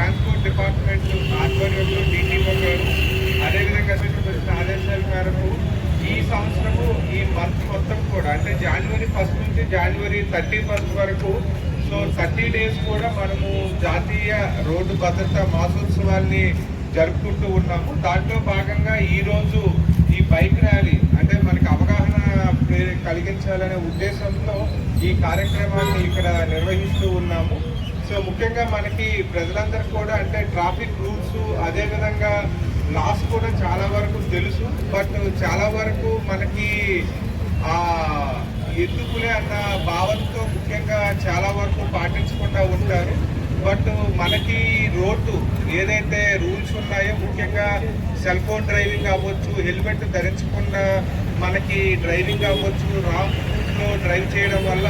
Transport department ఆధ్వర్యంలో DTO గారు అదేవిధంగా వచ్చిన ఆదేశాల మేరకు ఈ సంవత్సరము ఈ మంత్ మొత్తం కూడా అంటే జనవరి ఫస్ట్ నుంచి జనవరి థర్టీ ఫస్ట్ వరకు సో థర్టీ డేస్ కూడా మనము జాతీయ రోడ్డు భద్రతా మాసోత్సవాల్ని జరుపుకుంటూ ఉన్నాము. దాంట్లో భాగంగా ఈరోజు ఈ బైక్ ర్యాలీ అంటే మనకి అవగాహన కలిగించాలనే ఉద్దేశంతో ఈ కార్యక్రమాన్ని ఇక్కడ నిర్వహిస్తూ ఉన్నాము. సో ముఖ్యంగా మనకి ప్రజలందరూ కూడా అంటే ట్రాఫిక్ రూల్స్ అదేవిధంగా లాస్ కూడా చాలా వరకు తెలుసు. బట్ చాలా వరకు మనకి ఆ ఎందుకులే అన్న భావంతో ముఖ్యంగా చాలా వరకు పాటించకుండా ఉంటారు. బట్ మనకి రోడ్డు ఏదైతే రూల్స్ ఉన్నాయో ముఖ్యంగా సెల్ ఫోన్ డ్రైవింగ్ అవ్వచ్చు హెల్మెట్ ధరించకుండా మనకి డ్రైవింగ్ అవ్వచ్చు రాంగ్ రూట్లో డ్రైవ్ చేయడం వల్ల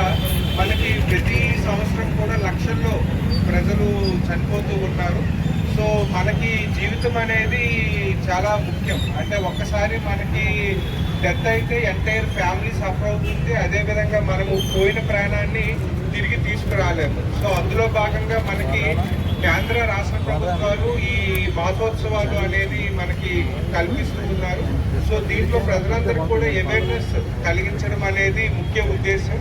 మనకి ప్రతి సంవత్సరం కూడా లక్షల్లో ప్రజలు చనిపోతూ ఉన్నారు సో మనకి జీవితం అనేది చాలా ముఖ్యం. అంటే ఒక్కసారి మనకి డెత్ అయితే ఎంటైర్ ఫ్యామిలీ సఫర్ అవుతుంది. అదేవిధంగా మనము పోయిన ప్రాణాన్ని తిరిగి తీసుకురాలేము. సో అందులో భాగంగా మనకి కేంద్ర రాష్ట్ర ప్రభుత్వాలు ఈ మాసోత్సవాలు అనేది మనకి కల్పిస్తూ ఉన్నారు. సో దీంట్లో ప్రజలందరికీ కూడా అవేర్నెస్ కలిగించడం అనేది ముఖ్య ఉద్దేశం.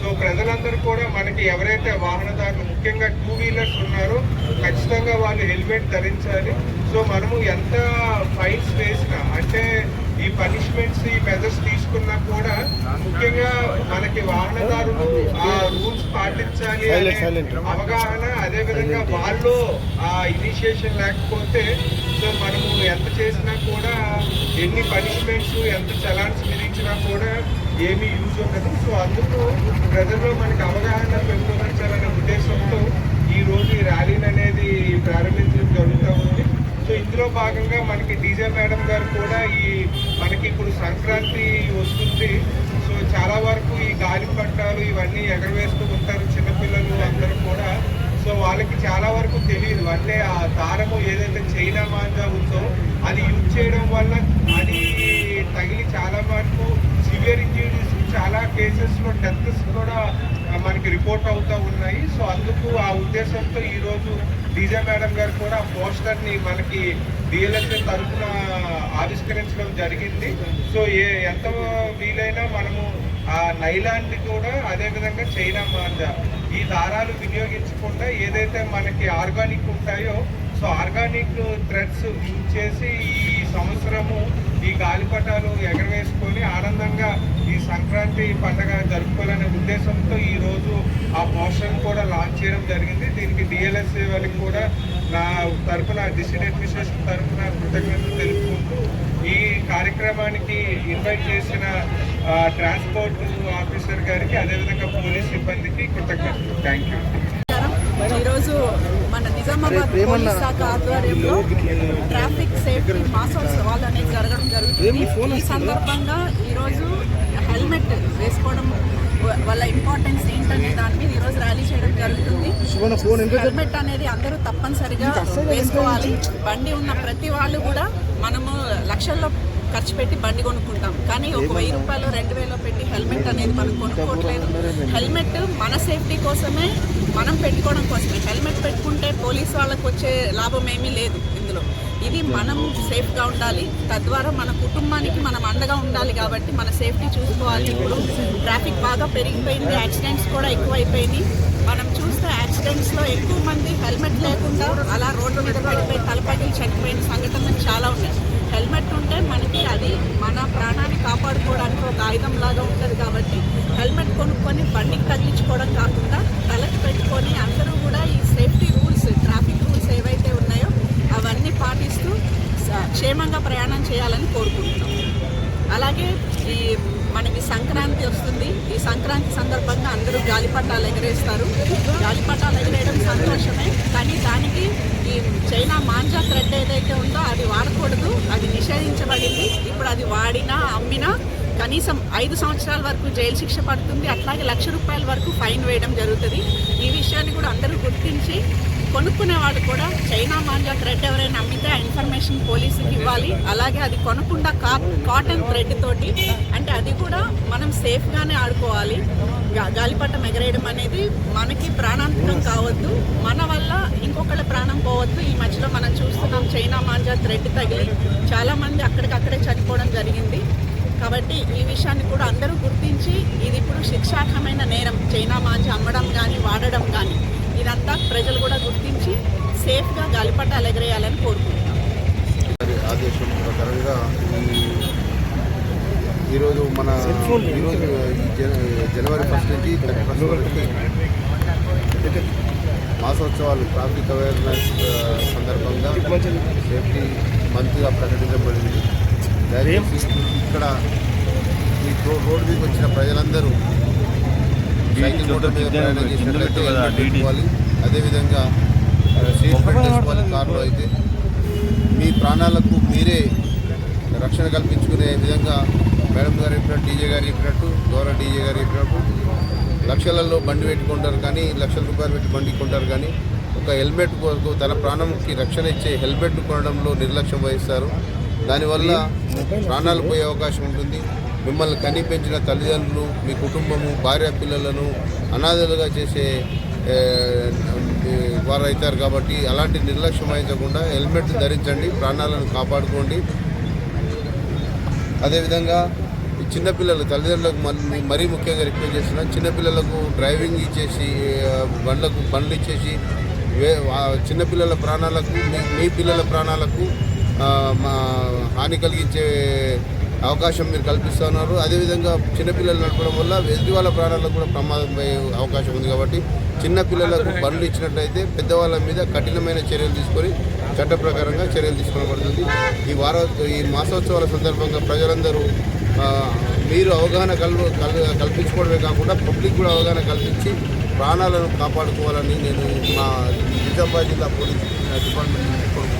సో ప్రజలందరూ కూడా మనకి ఎవరైతే వాహనదారులు ముఖ్యంగా టూ వీలర్స్ ఉన్నారో ఖచ్చితంగా వాళ్ళు హెల్మెట్ ధరించాలి. సో మనము ఎంత ఫైన్స్ వేసినా అంటే ఈ పనిష్మెంట్స్ ఈ మెజర్స్ తీసుకున్నా కూడా ముఖ్యంగా మనకి వాహనదారులు ఆ రూల్స్ పాటించాలి అనే అవగాహన అదే విధంగా వాళ్ళు ఆ ఇనిషియేషన్ లేకపోతే సో మనము ఎంత చేసినా కూడా ఎన్ని పనిష్మెంట్స్ ఎంత చలాన్స్ విధించినా కూడా ఏమీ యూజ్ ఉండదు సో అందుకు ప్రజల్లో మనకి అవగాహన పెంపొందించాలనే ఉద్దేశంతో ఈ రోజు ఈ ర్యాలీని అనేది ప్రారంభించడం జరుగుతూ ఉంది. సో ఇందులో భాగంగా మనకి డీజే మేడం గారు కూడా ఈ మనకి ఇప్పుడు సంక్రాంతి వస్తుంది. సో చాలా వరకు ఈ గాలి పట్టాలు ఇవన్నీ ఎగరవేస్తూ ఉంటారు చిన్నపిల్లలు అందరూ కూడా. సో వాళ్ళకి చాలా వరకు తెలియదు అంటే ఆ దారము ఏదైతే చైనా మాంజా ఉందో అది యూజ్ చేయడం వల్ల అది తగిలి చాలా వరకు సివియర్ ఇంజరీస్ చాలా కేసెస్లో డెత్స్ కూడా మనకి రిపోర్ట్ అవుతూ ఉన్నాయి. సో అందుకు ఆ ఉద్దేశంతో ఈరోజు డీజే మేడం గారు కూడా పోస్టర్ని మనకి డిఎల్ఎస్ఏ తరఫున ఆవిష్కరించడం జరిగింది. సో ఏ ఎంత వీలైనా మనము ఆ నైలాండ్ కూడా అదేవిధంగా చైనా మాంజా ఈ దారాలు వినియోగించకుండా ఏదైతే మనకి ఆర్గానిక్ ఉంటాయో సో ఆర్గానిక్ థ్రెడ్స్ యూజ్ చేసి ఈ సంవత్సరము ఈ గాలిపటాలు ఎగరవేసుకొని ఆనందంగా ఈ సంక్రాంతి పండగ జరుపుకోవాలనే ఉద్దేశంతో ఈరోజు ఆ పోస్టర్ కూడా లాంచ్ చేయడం జరిగింది. దీనికి డిఎల్ఎస్ఏ వాళ్ళకి కూడా నా తరఫున డిసిడ్ అడ్మినిస్ట్రేషన్ తరఫున కృతజ్ఞతలు తెలుపుకుంటూ ఈ కార్యక్రమానికి ఇన్వైట్ చేసిన ట్రాన్స్పోర్ట్ ఆఫీసర్ గారికి అదేవిధంగా పోలీస్ సిబ్బందికి కృతజ్ఞతలు. Thank you. ఈరోజు మన నిజామాబాద్ పోలీస్ శాఖ ఆధ్వర్యంలో ట్రాఫిక్ సేఫ్టీ మాసోత్సవాలు అనేది జరగడం జరుగుతుంది. ఈ సందర్భంగా ఈరోజు హెల్మెట్ వేసుకోవడం వ- వల్ల ఇంపార్టెన్స్ ఏంటనే దాని మీద ఈరోజు ర్యాలీ చేయడం జరుగుతుంది. హెల్మెట్ అనేది అందరూ తప్పనిసరిగా వేసుకోవాలి. బండి ఉన్న ప్రతి వాళ్ళు కూడా మనము లక్షల్లో ఖర్చు పెట్టి బండి కొనుక్కుంటాం. కానీ ఒక వెయ్యి రూపాయలు రెండు వేలు పెట్టి హెల్మెట్ అనేది మనం కొనుక్కోవట్లేదు. హెల్మెట్ మన సేఫ్టీ కోసమే మనం పెట్టుకోవడం కోసమే. హెల్మెట్ పెట్టుకుంటే పోలీస్ వాళ్ళకు వచ్చే లాభం ఏమీ లేదు. ఇందులో ఇది మనం సేఫ్గా ఉండాలి. తద్వారా మన కుటుంబానికి మనం అండగా ఉండాలి కాబట్టి మన సేఫ్టీ చూసుకోవాలి. ఇప్పుడు ట్రాఫిక్ బాగా పెరిగిపోయింది యాక్సిడెంట్స్ కూడా ఎక్కువైపోయినాయి. మనం చూస్తే యాక్సిడెంట్స్లో ఎక్కువ మంది హెల్మెట్ లేకుండా అలా రోడ్డు మీద పడిపోయి తలపగిలి చనిపోయిన సంఘటనలు చాలా ఉన్నాయి. హెల్మెట్ ఉంటే మనకి అది మన ప్రాణాన్ని కాపాడుకోవడానికి ఒక ఆయుధం లాగా ఉంటుంది కాబట్టి హెల్మెట్ కొనుక్కొని బండికి తగిలించుకోవడం కాకుండా తలకి పెట్టుకొని అందరూ కూడా ఈ సేఫ్టీ రూల్స్ ట్రాఫిక్ రూల్స్ ఏవైతే ఉన్నాయో అవన్నీ పాటిస్తూ స- క్షేమంగా ప్రయాణం చేయాలని కోరుకుంటున్నాం. అలాగే ఈ మనకి సంక్రాంతి వస్తుంది. ఈ సంక్రాంతి సందర్భంగా అందరూ గాలిపటాలు ఎగరేస్తారు. గాలిపటాలు ఎగరేయడం సంతోషమే. కానీ దానికి ఈ చైనా మాంజా థ్రెడ్ ఏదైతే ఉందో అది వాడకూడదు. అది నిషేధించబడింది. ఇప్పుడు అది వాడినా అమ్మినా కనీసం ఐదు సంవత్సరాల వరకు జైలు శిక్ష పడుతుంది అట్లాగే లక్ష రూపాయల వరకు ఫైన్ వేయడం జరుగుతుంది. ఈ విషయాన్ని కూడా అందరూ గుర్తించి కొనుక్కునే వాళ్ళు కూడా చైనా మాంజా థ్రెడ్ ఎవరైనా అమ్మితే ఆ ఇన్ఫర్మేషన్ పోలీసుకి ఇవ్వాలి. అలాగే అది కొనకుండా కా కాటన్ థ్రెడ్ తోటి అంటే అది కూడా మనం సేఫ్గానే ఆడుకోవాలి. గాలిపటం ఎగరేయడం అనేది మనకి ప్రాణాంతకం కావద్దు. మన వల్ల ఇంకొకళ్ళ ప్రాణం పోవద్దు. ఈ మధ్యలో మనం చూస్తున్నాం చైనా మాంజా థ్రెడ్ తగిలి చాలామంది అక్కడికక్కడే చనిపోవడం జరిగింది. కాబట్టి ఈ విషయాన్ని కూడా అందరూ గుర్తించి ఇది ఇప్పుడు శిక్షార్హమైన నేరం. చైనా మాంజా అమ్మడం కానీ వాడడం కానీ ఇదంతా ప్రజలు కూడా గుర్తించి సేఫ్గా గాలిపటాలు ఎగరేయాలని కోరుకుంటున్నాం. ఆదేశం ప్రకారంగా ఈరోజు మన ఈరోజు జన- జనవరి ఫస్ట్ నుంచి థర్టీ ఫస్ట్ వరకు మాసోత్సవాలు ట్రాఫిక్ అవేర్నెస్ సందర్భంగా సేఫ్టీ మంత్గా ప్రకటించబడింది. దయచేసి ఇక్కడ ఈ రోడ్డు మీదకి వచ్చిన ప్రజలందరూ సైకిల్ రోడ్డు మీద ప్రయాణం చేసినట్లయితే పెట్టుకోవాలి? అదేవిధంగా సీట్ బెల్ట్ వేసుకోవాలి కారులో అయితే మీ ప్రాణాలకు మీరే రక్షణ కల్పించుకునే విధంగా మేడం గారు చెప్పినట్టు డీజే గారు చెప్పినట్టు గౌరవ డీజే గారు చెప్పినట్టు లక్షలలో బండి పెట్టుకుంటారు కానీ లక్షల రూపాయలు పెట్టి బండి కొంటారు కానీ ఒక హెల్మెట్ కొరకు తన ప్రాణంకి రక్షణ ఇచ్చే హెల్మెట్ కొనడంలో నిర్లక్ష్యం వహిస్తారు. దానివల్ల ప్రాణాలు పోయే అవకాశం ఉంటుంది. మిమ్మల్ని కని పెంచిన తల్లిదండ్రులు మీ కుటుంబము భార్య పిల్లలను అనాథలుగా చేసే వారు అవుతారు కాబట్టి అలాంటి నిర్లక్ష్యం వహించకుండా హెల్మెట్ ధరించండి ప్రాణాలను కాపాడుకోండి. అదేవిధంగా చిన్నపిల్లలు తల్లిదండ్రులకు మళ్ళీ మరీ ముఖ్యంగా రిక్వెస్ట్ చేస్తున్నాం చిన్నపిల్లలకు డ్రైవింగ్ ఇచ్చేసి బండ్లకు బండ్లు ఇచ్చేసి చిన్నపిల్లల ప్రాణాలకు మీ మీ పిల్లల ప్రాణాలకు హాని కలిగించే అవకాశం మీరు కల్పిస్తున్నారు. అదేవిధంగా చిన్నపిల్లలు నడపడం వల్ల ఎదుటి వాళ్ళ ప్రాణాలకు కూడా ప్రమాదం అయ్యే అవకాశం ఉంది కాబట్టి చిన్నపిల్లలకు బండ్లు ఇచ్చినట్లయితే పెద్దవాళ్ళ మీద కఠినమైన చర్యలు తీసుకొని చట్ట ప్రకారంగా చర్యలు తీసుకోబడుతుంది. ఈ వార ఈ మాసోత్సవాల సందర్భంగా ప్రజలందరూ మీరు అవగాహన కల్ కల్ కల్పించుకోవడమే కాకుండా పబ్లిక్ కూడా అవగాహన కల్పించి ప్రాణాలను కాపాడుకోవాలని నేను మా నిజామాబాద్ జిల్లా పోలీస్ డిపార్ట్మెంట్